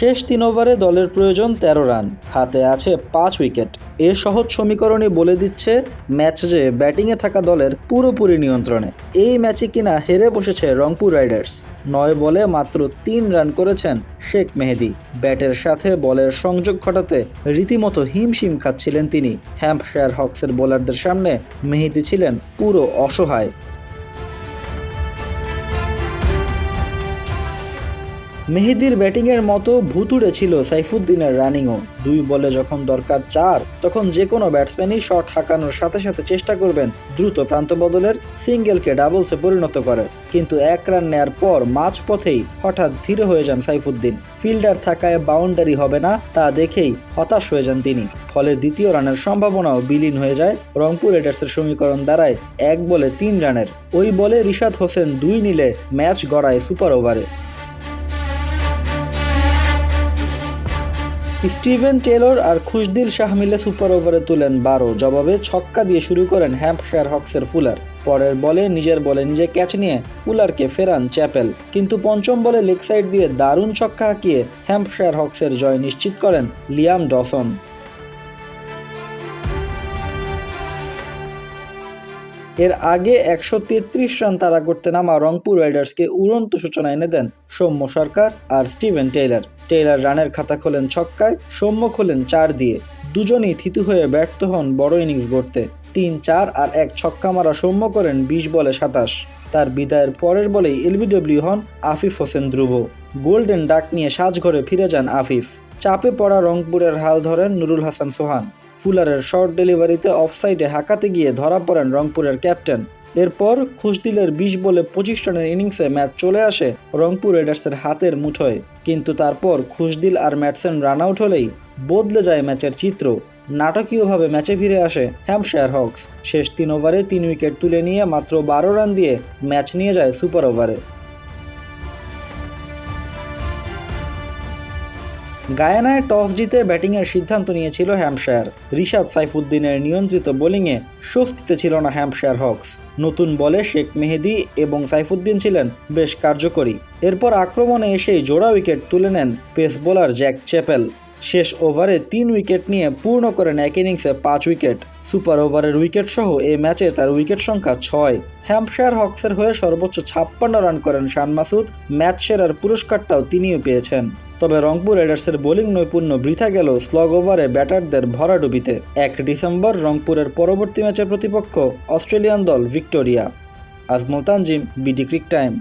শেষ তিন ওভারে দলের প্রয়োজন তেরো রান। হাতে আছে পাঁচ উইকেট। এ সহজ সমীকরণই বলে দিচ্ছে ম্যাচ যে ব্যাটিংয়ে থাকা দলের পুরোপুরি নিয়ন্ত্রণে। এই ম্যাচে কিনা হেরে বসেছে রংপুর রাইডার্স। নয় বলে মাত্র তিন রান করেছেন শেখ মেহেদি। ব্যাটের সাথে বলের সংযোগ ঘটাতে রীতিমতো হিমশিম খাচ্ছিলেন তিনি। হ্যাম্পশায়ার হক্সের বোলারদের সামনে মেহেদি ছিলেন পুরো অসহায়। মেহেদির ব্যাটিংয়ের মতো ভুতুড়ে ছিল সাইফুদ্দিনের রানিংও। দুই বলে যখন দরকার চার, তখন যে কোনো ব্যাটসম্যানই শট হাঁকানোর সাথে সাথে চেষ্টা করবেন দ্রুত প্রান্ত বদলের সিঙ্গেলকে ডাবলসে পরিণত করে কিন্তু এক রান নেয়ার পর মাঝপথেই হঠাৎ ধীরে হয়ে যান সাইফুদ্দিন। ফিল্ডার থাকায় বাউন্ডারি হবে না তা দেখেই হতাশ হয়ে যান তিনি। ফলে দ্বিতীয় রানের সম্ভাবনাও বিলীন হয়ে যায় রংপুর রাইডার্সের সমীকরণ দাঁড়ায় এক বলে তিন রানের। ওই বলে রিশাদ হোসেন দুই নিলে ম্যাচ গড়ায় সুপার ওভারে। স্টিভেন টেলর আর খুশদিল শাহ মিলে সুপার ওভারে তুলেন বারো। জবাবে ছক্কা দিয়ে শুরু করেন হ্যাম্পশায়ার হকসের ফুলার। পরের বলে, নিজের বলে নিজে ক্যাচ নিয়ে ফুলারকে ফেরান চ্যাপেল। কিন্তু পঞ্চম বলে লেগ সাইড দিয়ে দারুণ ছক্কা হাঁকিয়ে হ্যাম্পশায়ার হকসের জয় নিশ্চিত করেন লিয়াম ডসন। এর আগে একশো তেত্রিশ রান তাড়া করতে নামা রংপুর রাইডার্সকে উড়ন্ত সূচনা এনে দেন সৌম্য সরকার আর স্টিভেন টেইলার। টেইলার রানের খাতা খোলেন ছক্কায়, সৌম্য খোলেন চার দিয়ে। দুজনই থিতু হয়ে ব্যর্থ হন বড় ইনিংস গড়তে। তিন, চার আর এক ছক্কা মারা সৌম্য করেন বিশ বলে সাতাশ। তার বিদায়ের পরের বলেই এলবিডব্লিউ হন আফিফ হোসেন ধ্রুব। গোল্ডেন ডাক নিয়ে সাজঘরে ফিরে যান আফিফ। চাপে পড়া রংপুরের হাল ধরেন নুরুল হাসান সোহান। ফুলারের শর্ট ডেলিভারিতে অফসাইডে হাঁকাতে গিয়ে ধরা পড়েন রংপুরের ক্যাপ্টেন। এরপর খুশদিলের বিশ বলে পঁচিশ রানের ইনিংসে ম্যাচ চলে আসে রংপুর রাইডার্সের হাতের মুঠোয়। কিন্তু তারপর খুশদিল আর ম্যাটসেন রান আউট হলেই বদলে যায় ম্যাচের চিত্র। নাটকীয়ভাবে ম্যাচে ফিরে আসে হ্যাম্পশায়ার হকস। শেষ তিন ওভারে তিন উইকেট তুলে নিয়ে মাত্র বারো রান দিয়ে ম্যাচ নিয়ে যায় সুপার ওভারে। গায়ানায় টস জিতে ব্যাটিংয়ের সিদ্ধান্ত নিয়েছিল হ্যাম্পশায়ার। রিশাদ সাইফুদ্দিনের নিয়ন্ত্রিত বোলিংয়ে স্বস্তিতে ছিল না হ্যাম্পশায়ার হক্স। নতুন বলে শেখ মেহেদি এবং সাইফুদ্দিন ছিলেন বেশ কার্যকরী। এরপর আক্রমণে এসেই জোড়া উইকেট তুলে নেন পেস বোলার জ্যাক চ্যাপেল। শেষ ওভারে তিন উইকেট নিয়ে পূর্ণ করেন এক ইনিংসে পাঁচ উইকেট। সুপার ওভারের উইকেট সহ এই ম্যাচে তার উইকেট সংখ্যা ছয়। হ্যাম্পশায়ার হক্সের হয়ে সর্বোচ্চ ছাপ্পান্ন রান করেন শান মাসুদ। ম্যাচ সেরার পুরস্কারটাও তিনিও পেয়েছেন। তবে রংপুর রাইডার্সের বোলিং নৈপুণ্য বৃথা গেল স্লগ ওভারে ব্যাটারদের ভরাডুবিতে এক ডিসেম্বর রংপুরের পরবর্তী ম্যাচের প্রতিপক্ষ অস্ট্রেলিয়ান দল Victoria. Azmal Tanzim BD cric time.